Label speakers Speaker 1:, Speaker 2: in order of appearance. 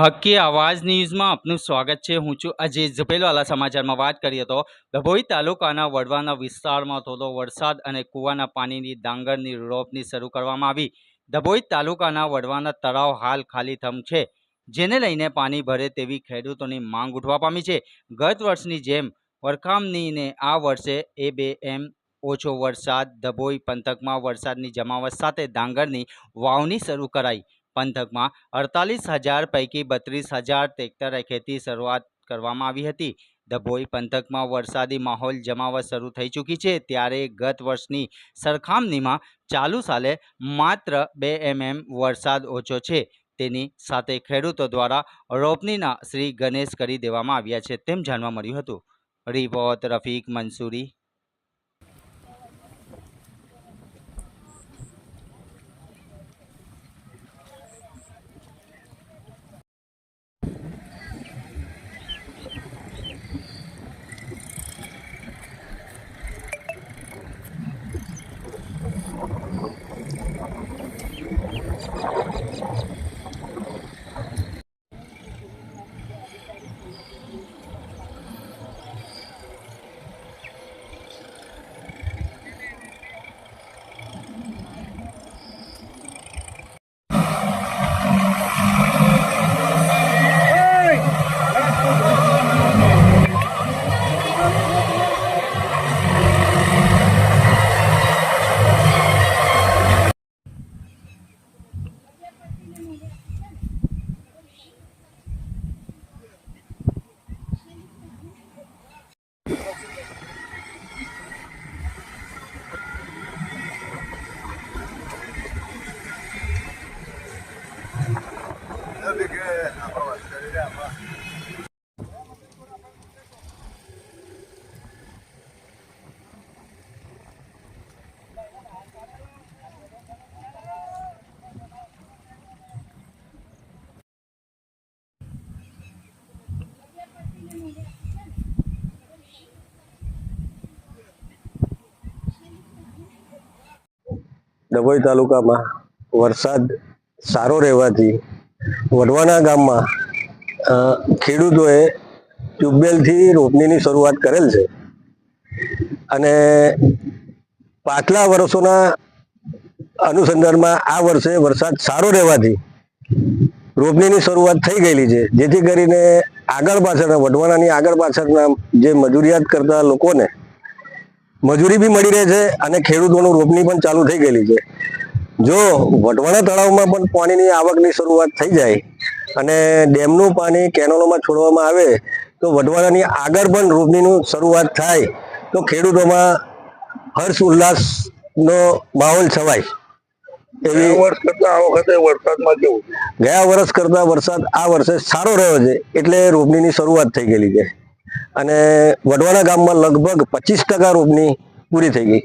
Speaker 1: હકી આવાજ ન્યૂઝમાં આપનું સ્વાગત છે. હું છું અજય ઝપેલવાલા સમાચારમાં વાત કરીએ તો ડભોઈ તાલુકાના વડવાના વિસ્તારમાં થોડો વરસાદ અને કૂવાના પાણીની ડાંગરની રોપની શરૂ કરવામાં આવી. ડભોઈ તાલુકાના વડવાના તળાવ હાલ ખાલીથમ છે. જેને લઈને પાણી ભરે તેવી ખેડૂતોની માંગ ઉઠવા પામી છે. ગત વર્ષની જેમ વરખામનીને આ વર્ષે એ બે એમ ઓછો વરસાદ ડભોઈ પંથકમાં વરસાદની જમાવટ સાથે ડાંગરની વાવણી શરૂ કરાઈ. પંથકમાં અડતાલીસ હજાર પૈકી બત્રીસ હજાર ટેક્ટર ખેતી શરૂઆત કરવામાં આવી હતી. ડભોઈ પંથકમાં વરસાદી માહોલ જમાવટ શરૂ થઈ ચૂકી છે ત્યારે ગત વર્ષની સરખામણીમાં ચાલુ સાલે માત્ર બે એમએમ વરસાદ ઓછો છે. તેની સાથે ખેડૂતો દ્વારા રોપણીના શ્રી ગણેશ કરી દેવામાં આવ્યા છે તેમ જાણવા મળ્યું હતું. રિપોર્ટ રફીક મંસૂરી. Mm-hmm.
Speaker 2: ડભોઈ તાલુકામાં વરસાદ સારો રહેવાથી વઢવાણા ગામમાં ખેડૂતોએ ટ્યુબવેલથી રોપણીની શરૂઆત કરેલ છે. અને પાછલા વર્ષોના અનુસંધાનમાં આ વર્ષે વરસાદ સારો રહેવાથી રોપણીની શરૂઆત થઈ ગયેલી છે. જેથી કરીને આગળ પાછળના વઢવાણાની આગળ પાછળના જે મજૂરિયાત કરતા લોકોને મજૂરી બી મળી રહે છે અને ખેડૂતોનું રોપણી પણ ચાલુ થઈ ગયેલી છે. જો વટવાણા તળાવમાં પણ પાણીની આવકની શરૂઆત થઈ જાય અને ડેમનું પાણી કેનોલોમાં છોડવામાં આવે તો વટવાણાની આગળ પણ રોપણીનું શરૂઆત થાય તો ખેડૂતોમાં હર્ષ ઉલ્લાસનો માહોલ છવાય. એવી
Speaker 3: વર્ષ કરતા આ વખતે વરસાદમાં કેવું?
Speaker 2: ગયા વર્ષ કરતા વરસાદ આ વર્ષે સારો રહ્યો છે એટલે રોપણીની શરૂઆત થઈ ગયેલી છે. અને વડવાણા ગામમાં લગભગ પચીસ ટકા રોગની પૂરી થઈ ગઈ.